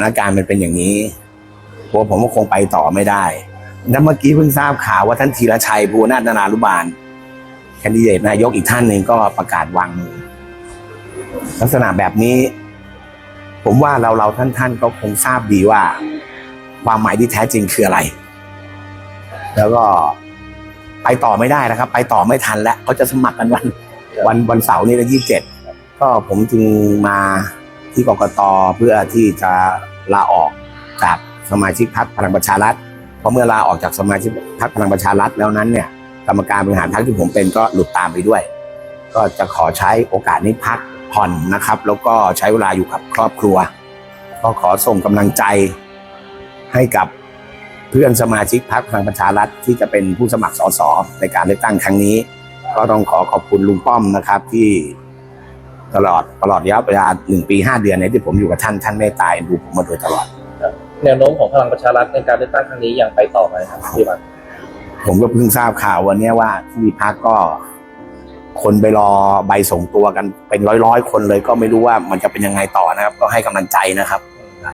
านการณ์มันเป็นอย่างนี้เพราผมก็คงไปต่อไม่ได้ แล้วเมื่อกี้เพิ่งทราบข่าวว่าท่านธีรชัยภูนาถนารุบาลแคนดิเดตนายกอีกท่านหนึ่งก็ประกาศวางมือลักษณะแบบนี้ ผมว่าเราเราท่านท่านๆก็คงทราบดีว่า ความหมายที่แท้จริงคืออะไร แล้วก็ไปต่อไม่ได้นะครับ ไปต่อไม่ทันแล้วเขาจะสมัครกันวัน วันวันเสาร์นี้ละยี่สิบเจ็ดก็ผมจึงมา ที่กกตเพื่อที่จะลาออกจากสมาชิกพรรคพลังประชารัฐเพราะเมื่อลาออกจากสมาชิกพรรคพลังประชารัฐแล้วนั้นเนี่ยกรรมการบริหารพรรคที่ผมเป็นก็หลุดตามไปด้วย ก็จะขอใช้โอกาสนี้พักผ่อนนะครับ แล้วก็ใช้เวลาอยู่กับครอบครัว ก็ขอส่งกำลังใจให้กับเพื่อนสมาชิกพรรคพลังประชารัฐที่จะเป็นผู้สมัครสสในการเลือกตั้งครั้งนี้ ก็ต้องขอขอบคุณลุงป้อมนะครับที่ ตลอดตลอดระยะเวลาหนึ่งปีห้าเดือนเนยที่ผมอยู่กับท่านท่านเมตตาเอ็นดูผมมาโดยตลอด แนวโน้มของพลังประชารัฐในการเลือกตั้งครั้งนี้ยังไปต่อไหมครับพี่วันผมก็เพิ่งทราบข่าววันเนี้ยว่าที่พักก็ คนไปรอใบส่งตัวกันเป็นร้อยร้อยๆคนเลยก็ไม่รู้ว่ามันจะเป็นยังไงต่อนะครับ ก็ให้กำลังใจนะครับ